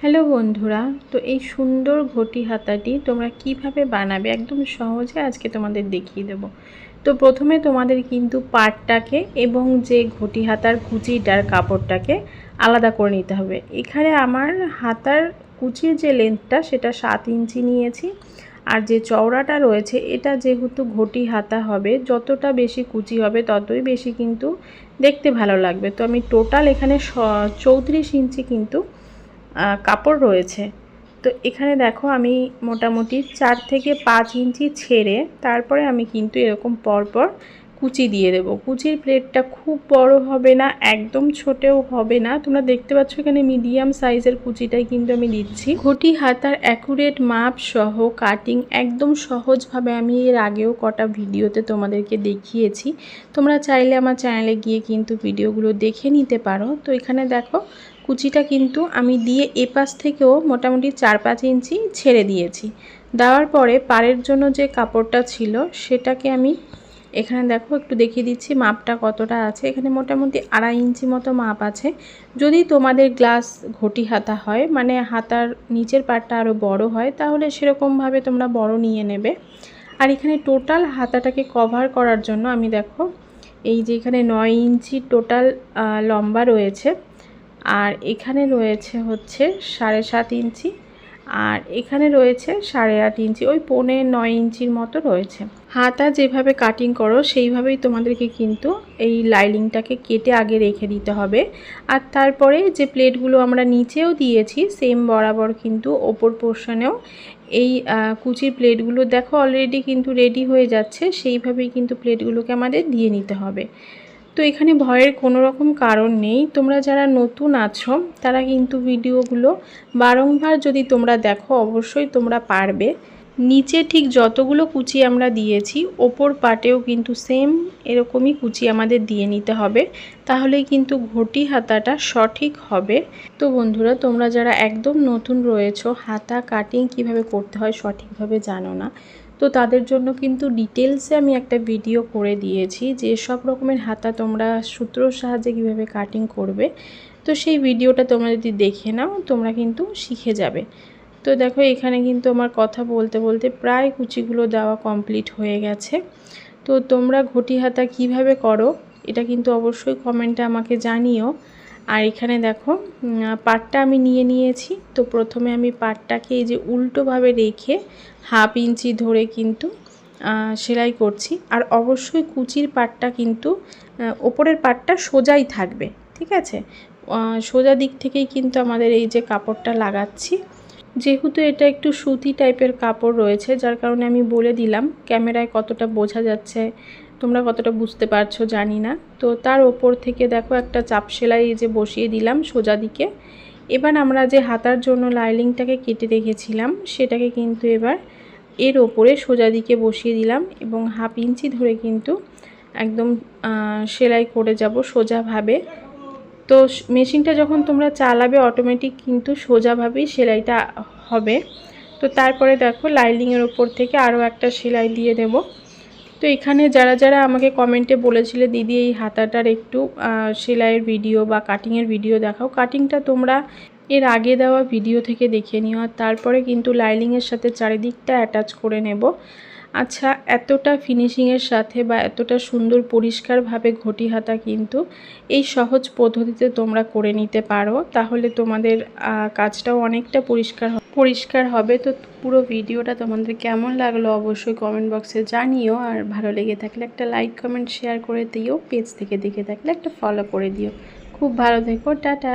Hello বন্ধুরা, তো এই সুন্দর ঘটি হাতাটি তোমরা কীভাবে বানাবে একদম সহজে আজকে তোমাদের দেখিয়ে দেব। তো প্রথমে তোমাদের কিন্তু পাটটাকে এবং যে ঘটি হাতার কুচিটার কাপড়টাকে আলাদা করে নিতে হবে। এখানে আমার হাতার কুচির যে লেন্থটা সেটা সাত ইঞ্চি নিয়েছি আর যে চওড়াটা রয়েছে এটা যেহেতু ঘটি হাতা হবে, যতটা বেশি কুচি হবে ততই বেশি কিন্তু দেখতে ভালো লাগবে। তো আমি টোটাল এখানে চৌত্রিশ ইঞ্চি কিন্তু কাপড় রয়েছে। তো এখানে দেখো আমি মোটামুটি চার থেকে পাঁচ ইঞ্চি ছেড়ে তারপরে আমি কিন্তু এরকম পরপর কুচি দিয়ে দেবো। কুচির প্লেটটা খুব বড় হবে না, একদম ছোটেও হবে না। তোমরা দেখতে পাচ্ছ এখানে মিডিয়াম সাইজের কুচিটাই কিন্তু আমি দিচ্ছি। ঘটি হাতার অ্যাকুরেট মাপ সহ কাটিং একদম সহজভাবে আমি এর আগেও কটা ভিডিওতে তোমাদেরকে দেখিয়েছি। তোমরা চাইলে আমার চ্যানেলে গিয়ে কিন্তু ভিডিওগুলো দেখে নিতে পারো। তো এখানে দেখো কুচিটা কিন্তু আমি দিয়ে এপাশ থেকেও মোটামুটি চার পাঁচ ইঞ্চি ছেড়ে দিয়েছি। দেওয়ার পরে পাড়ের জন্য যে কাপড়টা ছিল সেটাকে আমি এখানে দেখো একটু দেখিয়ে দিচ্ছি মাপটা কতটা আছে। এখানে মোটামুটি আড়াই ইঞ্চি মতো মাপ আছে। যদি তোমাদের গ্লাস ঘটি হাতা হয় মানে হাতার নিচের পাটটা আরও বড় হয়, তাহলে সেরকমভাবে তোমরা বড় নিয়ে নেবে। আর এখানে টোটাল হাতাটাকে কভার করার জন্য আমি দেখো, এই যে এখানে নয় ইঞ্চি টোটাল লম্বা রয়েছে। আর এখানে রয়েছে হচ্ছে সাড়ে সাত ইঞ্চি আর এখানে রয়েছে সাড়ে আট ইঞ্চি, ওই পৌনে নয় ইঞ্চির মতো রয়েছে। হাতা যেভাবে কাটিং করো, সেইভাবেই তোমাদেরকে কিন্তু এই লাইলিংটাকে কেটে আগে রেখে দিতে হবে। আর তারপরে যে প্লেটগুলো আমরা নিচেও দিয়েছি সেম বরাবর কিন্তু ওপর পোর্শনেও এই কুচির প্লেটগুলো দেখো অলরেডি কিন্তু রেডি হয়ে যাচ্ছে, সেইভাবেই কিন্তু প্লেটগুলোকে আমাদের দিয়ে নিতে হবে। তো এখানে ভয়ের কোনো রকম কারণ নেই। তোমরা যারা নতুন আছো, তারা কিন্তু ভিডিওগুলো বারংবার যদি তোমরা দেখো, অবশ্যই তোমরা পারবে। নিচে ঠিক যতগুলো কুচি আমরা দিয়েছি, ওপর পাটেও কিন্তু সেম এরকমই কুচি আমাদের দিয়ে নিতে হবে। তাহলেই কিন্তু ঘটি হাতাটা সঠিক হবে। তো বন্ধুরা, তোমরা যারা একদম নতুন রয়েছো, হাতা কাটিং কীভাবে করতে হয় সঠিকভাবে জানো না। তো তাদের জন্য কিন্তু ডিটেলসে আমি একটা ভিডিও করে দিয়েছি যে সব রকমের হাতা তোমরা সূত্রর সাহায্যে কীভাবে কাটিং করবে। তো সেই ভিডিওটা তোমরা যদি দেখে নাও, তোমরা কিন্তু শিখে যাবে। তো দেখো, এখানে কিন্তু আমার কথা বলতে বলতে প্রায় কুচিগুলো দেওয়া কমপ্লিট হয়ে গেছে। তো তোমরা ঘটি হাতা কীভাবে করো, এটা কিন্তু অবশ্যই কমেন্টে আমাকে জানিও। আর এখানে দেখো পাটটা আমি নিয়ে নিয়েছি। তো প্রথমে আমি পাটটাকে এই যে উল্টোভাবে রেখে হাফ ইঞ্চি ধরে কিন্তু সেলাই করছি। আর অবশ্যই কুচির পাটটা কিন্তু ওপরের পাটটা সোজাই থাকবে, ঠিক আছে? সোজা দিক থেকেই কিন্তু আমাদের এই যে কাপড়টা লাগাচ্ছি। যেহেতু এটা একটু সুতি টাইপের কাপড় রয়েছে, যার কারণে আমি বলে দিলাম, ক্যামেরায় কতটা বোঝা যাচ্ছে তোমরা কতটা বুঝতে পারছ জানি না। তো তার ওপর থেকে দেখো একটা চাপ সেলাই যে বসিয়ে দিলাম সোজা দিকে। এবার আমরা যে হাতার জন্য লাইলিংটাকে কেটে রেখেছিলাম, সেটাকে কিন্তু এবার এর ওপরে সোজা দিকে বসিয়ে দিলাম এবং হাফ ইঞ্চি ধরে কিন্তু একদম সেলাই করে যাব সোজাভাবে। তো মেশিনটা যখন তোমরা চালাবে অটোমেটিক কিন্তু সোজাভাবেই সেলাইটা হবে। তো তারপরে দেখো লাইলিংয়ের ওপর থেকে আরও একটা সেলাই দিয়ে দেবো। তো এখানে যারা যারা আমাকে কমেন্টে বলেছিলে, দিদি, এই হাতাটার একটু সেলাইয়ের ভিডিও বা কাটিংয়ের ভিডিও দেখাও। কাটিংটা তোমরা এর আগে দেওয়া ভিডিও থেকে দেখে নিও। আর তারপরে কিন্তু লাইলিংয়ের সাথে চারিদিকটা অ্যাটাচ করে নেব। আচ্ছা এতটা ফিনিশিংয়ের সাথে বা এতটা সুন্দর পরিষ্কারভাবে ঘটি হাতা কিন্তু এই সহজ পদ্ধতিতে তোমরা করে নিতে পারো। তাহলে তোমাদের কাজটাও অনেকটা পরিষ্কার পরিষ্কার হবে। তো পুরো ভিডিওটা তোমাদের কেমন লাগল অবশ্যই কমেন্ট বক্সে জানিও। আর ভালো লেগে থাকলে একটা লাইক কমেন্ট শেয়ার করে দিও। পেজ থেকে দেখে থাকলে একটা ফলো করে দিও। খুব ভালো থেকো, টাটা!